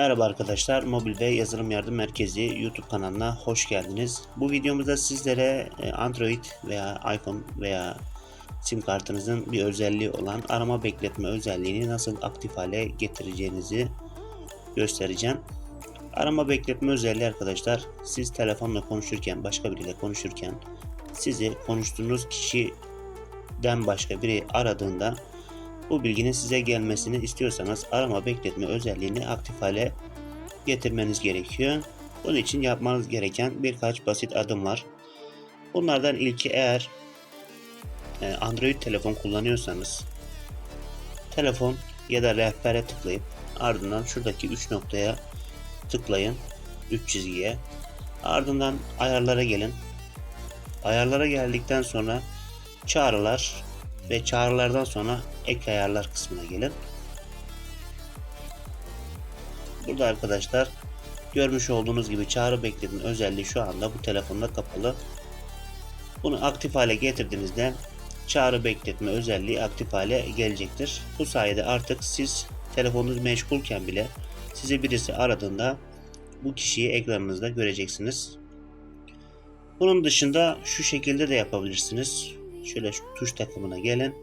Merhaba arkadaşlar, Mobil ve Yazılım Yardım Merkezi YouTube kanalına hoş geldiniz. Bu videomuzda sizlere e, Android veya iPhone veya sim kartınızın bir özelliği olan arama bekletme özelliğini nasıl aktif hale getireceğinizi göstereceğim. Arama bekletme özelliği arkadaşlar, siz telefonla konuşurken, başka biriyle konuşurken sizi konuştuğunuz kişiden başka biri aradığında bu bilginin size gelmesini istiyorsanız arama bekletme özelliğini aktif hale getirmeniz gerekiyor. Bunun için yapmanız gereken birkaç basit adım var. Bunlardan ilki eğer e, Android telefon kullanıyorsanız telefon ya da rehbere tıklayıp ardından şuradaki 3 noktaya tıklayın 3 çizgiye ardından ayarlara gelin ayarlara geldikten sonra çağrılar ve çağrılardan sonra ek ayarlar kısmına gelin. Burada arkadaşlar görmüş olduğunuz gibi çağrı bekletme özelliği şu anda bu telefonda kapalı. Bunu aktif hale getirdiğinizde çağrı bekletme özelliği aktif hale gelecektir. Bu sayede artık siz telefonunuz meşgulken bile size birisi aradığında bu kişiyi ekranınızda göreceksiniz. Bunun dışında şu şekilde de yapabilirsiniz. Şöyle şu tuş takımına gelin.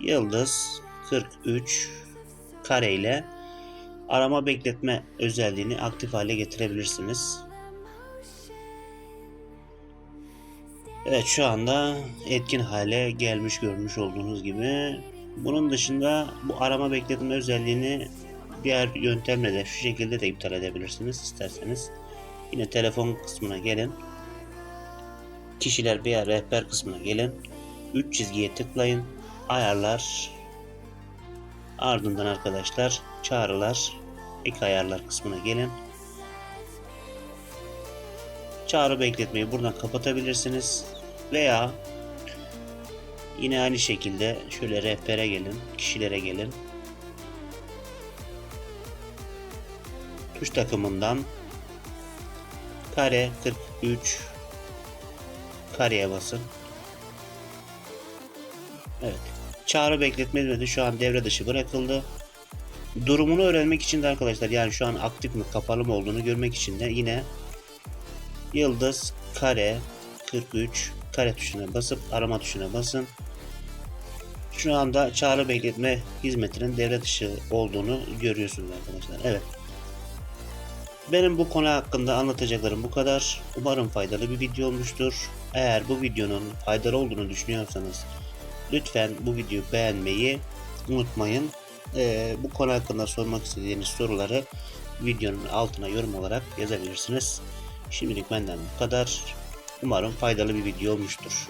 Yıldız 43 kare ile arama bekletme özelliğini aktif hale getirebilirsiniz. Evet şu anda etkin hale gelmiş görmüş olduğunuz gibi. Bunun dışında bu arama bekletme özelliğini diğer yöntemle de şu şekilde de iptal edebilirsiniz isterseniz. Yine telefon kısmına gelin. Kişiler veya rehber kısmına gelin. 3 çizgiye tıklayın. Ayarlar. Ardından arkadaşlar çağrılar. Ek ayarlar kısmına gelin. Çağrı bekletmeyi buradan kapatabilirsiniz. Veya yine aynı şekilde şöyle rehbere gelin. Kişilere gelin. Tuş takımından kare 43 kareye basın. Evet. Çağrı bekletme hizmeti şu an devre dışı bırakıldı. Durumunu öğrenmek için de arkadaşlar yani şu an aktif mi kapalı mı olduğunu görmek için de yine yıldız kare 43 kare tuşuna basıp arama tuşuna basın. Şu anda çağrı bekletme hizmetinin devre dışı olduğunu görüyorsunuz arkadaşlar. Evet. Benim bu konu hakkında anlatacaklarım bu kadar. Umarım faydalı bir video olmuştur. Eğer bu videonun faydalı olduğunu düşünüyorsanız lütfen bu videoyu beğenmeyi unutmayın. Ee, bu konu hakkında sormak istediğiniz soruları videonun altına yorum olarak yazabilirsiniz. Şimdilik benden bu kadar. Umarım faydalı bir video olmuştur.